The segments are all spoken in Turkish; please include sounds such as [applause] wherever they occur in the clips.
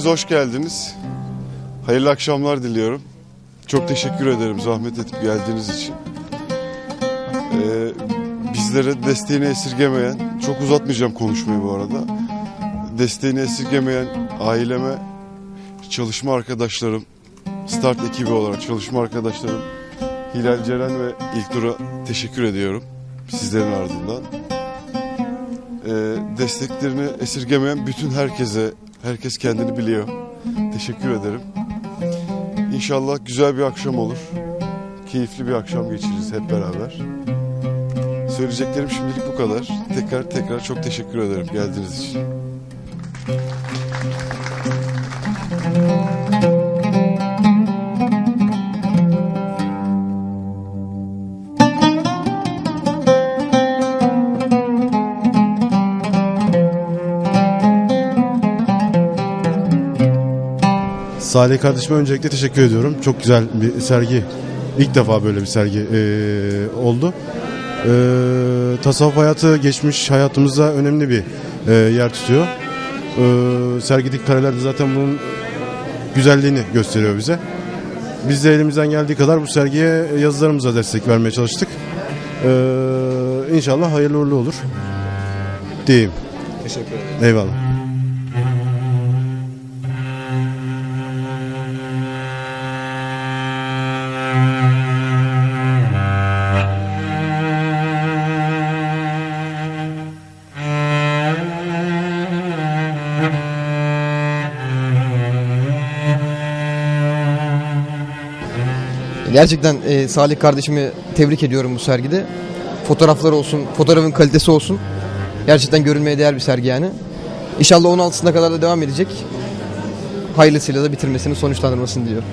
Hepiniz hoş geldiniz. Hayırlı akşamlar diliyorum. Çok teşekkür ederim zahmet edip geldiğiniz için. Ee, bizlere desteğini esirgemeyen, çok uzatmayacağım konuşmayı bu arada. Desteğini esirgemeyen aileme, çalışma arkadaşlarım, Start ekibi olarak çalışma arkadaşlarım Hilal Ceren ve İlknur'a teşekkür ediyorum sizlerin ardından. Ee, desteklerini esirgemeyen bütün herkese, herkes kendini biliyor. Teşekkür ederim. İnşallah güzel bir akşam olur. Keyifli bir akşam geçiririz hep beraber. Söyleyeceklerim şimdilik bu kadar. Tekrar tekrar çok teşekkür ederim geldiğiniz için. Salih kardeşime öncelikle teşekkür ediyorum. Çok güzel bir sergi. İlk defa böyle bir sergi eee, oldu. Eee tasavvuf hayatı geçmiş hayatımızda önemli bir eee, yer tutuyor. Eee sergideki kareler de zaten bunun güzelliğini gösteriyor bize. Biz de elimizden geldiği kadar bu sergiye yazılarımıza destek vermeye çalıştık. Eee inşallah hayırlı uğurlu olur diyeyim. Teşekkür ederim. Eyvallah. Gerçekten e, Salih kardeşimi tebrik ediyorum bu sergide. Fotoğraflar olsun, fotoğrafın kalitesi olsun. Gerçekten görülmeye değer bir sergi yani. İnşallah 16'sına kadar da devam edecek. Hayırlısıyla da bitirmesini, sonuçlandırmasını diliyorum.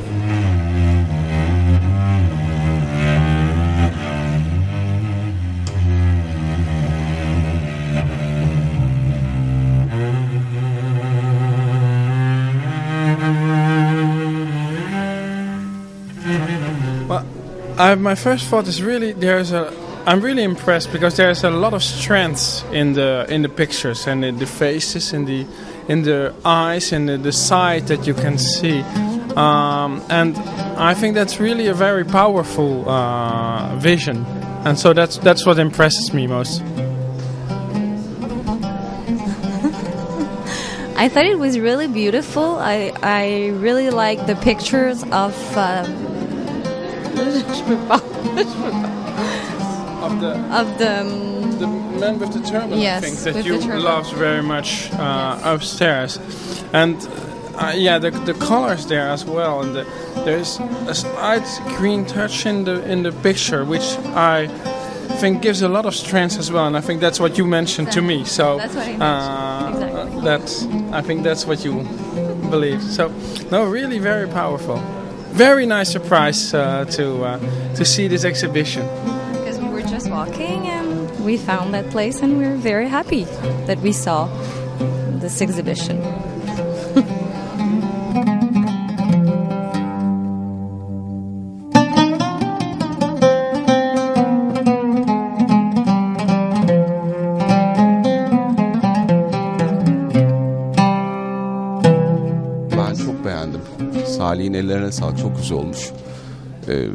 I, my first thought is really there's a. I'm really impressed because there's a lot of strength in the in the pictures and in the faces, in the in the eyes and the, the sight that you can see, um, and I think that's really a very powerful uh, vision, and so that's that's what impresses me most. I thought it was really beautiful. I I really like the pictures of. Um, Of the of the um, the man with the turban, Yes, I think that you loves very much uh, upstairs, and uh, yeah, the the colors there as well, and the, there's a slight green touch in the in the picture, which I think gives a lot of strength as well, and I think that's what you mentioned to me. So That's what I uh, mentioned, exactly. that's I think that's what you believe. So no, really very powerful. Very nice surprise uh, to uh, to see this exhibition. because we were just walking and we found that place and we were very happy that we saw this exhibition. [laughs] Salih'in ellerine sağlık. Çok güzel olmuş. Ee,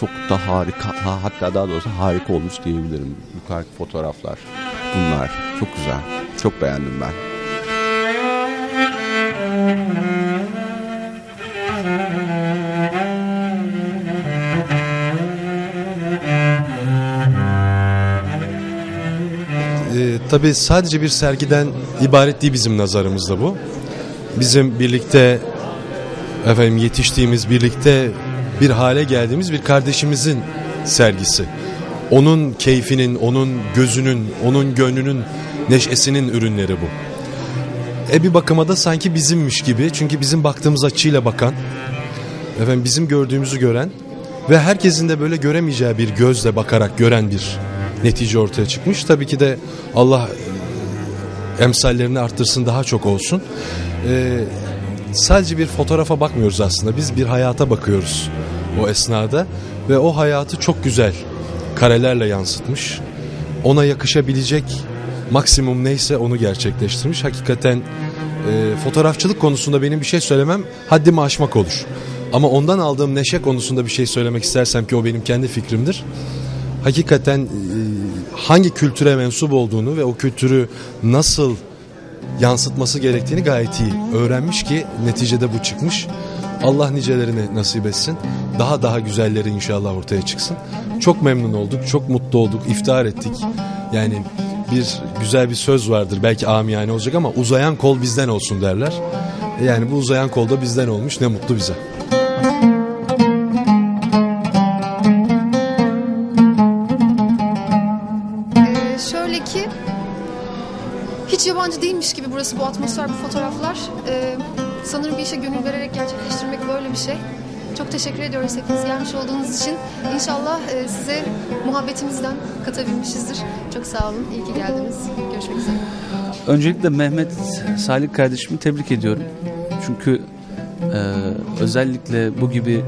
çok da harika, ha- hatta daha doğrusu harika olmuş diyebilirim. Yukarıdaki fotoğraflar, bunlar. Çok güzel. Çok beğendim ben. Ee, tabii sadece bir sergiden ibaret değil bizim nazarımızda bu. Bizim birlikte efendim yetiştiğimiz, birlikte bir hale geldiğimiz bir kardeşimizin sergisi. Onun keyfinin, onun gözünün, onun gönlünün neşesinin ürünleri bu. E bir bakıma da sanki bizimmiş gibi. Çünkü bizim baktığımız açıyla bakan, efendim bizim gördüğümüzü gören ve herkesin de böyle göremeyeceği bir gözle bakarak gören bir netice ortaya çıkmış. Tabii ki de Allah e, emsallerini arttırsın daha çok olsun. E, sadece bir fotoğrafa bakmıyoruz aslında. Biz bir hayata bakıyoruz o esnada ve o hayatı çok güzel karelerle yansıtmış. Ona yakışabilecek maksimum neyse onu gerçekleştirmiş. Hakikaten e, fotoğrafçılık konusunda benim bir şey söylemem haddimi aşmak olur. Ama ondan aldığım neşe konusunda bir şey söylemek istersem ki o benim kendi fikrimdir. Hakikaten e, hangi kültüre mensup olduğunu ve o kültürü nasıl yansıtması gerektiğini gayet iyi öğrenmiş ki neticede bu çıkmış. Allah nicelerini nasip etsin. Daha daha güzelleri inşallah ortaya çıksın. Çok memnun olduk, çok mutlu olduk, iftihar ettik. Yani bir güzel bir söz vardır belki amiyane olacak ama uzayan kol bizden olsun derler. Yani bu uzayan kol da bizden olmuş ne mutlu bize. Ee, şöyle ki hiç yabancı değilmiş gibi burası bu atmosfer, bu fotoğraflar. Ee, sanırım bir işe gönül vererek gerçekleştirmek böyle bir şey. Çok teşekkür ediyoruz hepiniz gelmiş olduğunuz için. İnşallah e, size muhabbetimizden katabilmişizdir. Çok sağ olun. İyi ki geldiniz. Görüşmek üzere. Öncelikle Mehmet Salih kardeşimi tebrik ediyorum. Çünkü e, özellikle bu gibi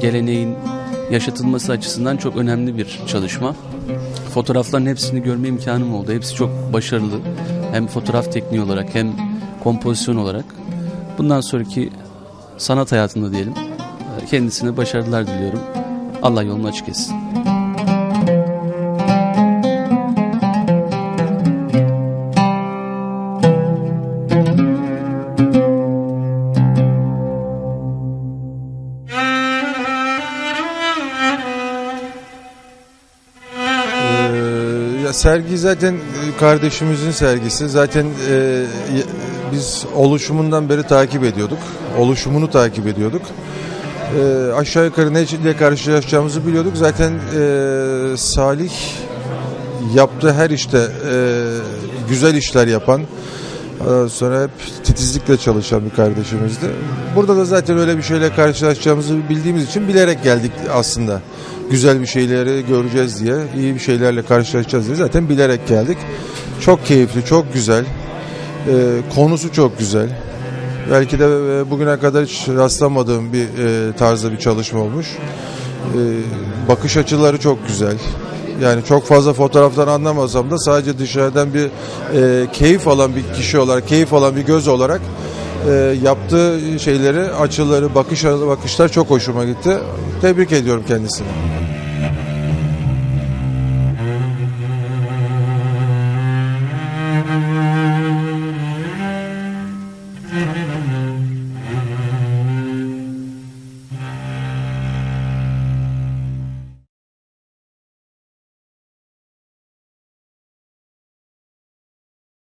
geleneğin yaşatılması açısından çok önemli bir çalışma. Fotoğrafların hepsini görme imkanım oldu. Hepsi çok başarılı. Hem fotoğraf tekniği olarak hem kompozisyon olarak. Bundan sonraki sanat hayatında diyelim. e, Kendisine başarılar diliyorum. Allah yolunu açık etsin. Sergi zaten e, kardeşimizin sergisi. Zaten e, biz oluşumundan beri takip ediyorduk. Oluşumunu takip ediyorduk. Ee, aşağı yukarı ne ile karşılaşacağımızı biliyorduk. Zaten e, Salih yaptığı her işte e, güzel işler yapan, ondan sonra hep titizlikle çalışan bir kardeşimizdi. Burada da zaten öyle bir şeyle karşılaşacağımızı bildiğimiz için bilerek geldik aslında. Güzel bir şeyleri göreceğiz diye, iyi bir şeylerle karşılaşacağız diye zaten bilerek geldik. Çok keyifli, çok güzel. Ee, konusu çok güzel. Belki de e, bugüne kadar hiç rastlamadığım bir e, tarzda bir çalışma olmuş. Ee, bakış açıları çok güzel. Yani çok fazla fotoğraftan anlamasam da sadece dışarıdan bir e, keyif alan bir kişi olarak, keyif alan bir göz olarak e, yaptığı şeyleri, açıları, bakış bakışlar çok hoşuma gitti. Tebrik ediyorum kendisini.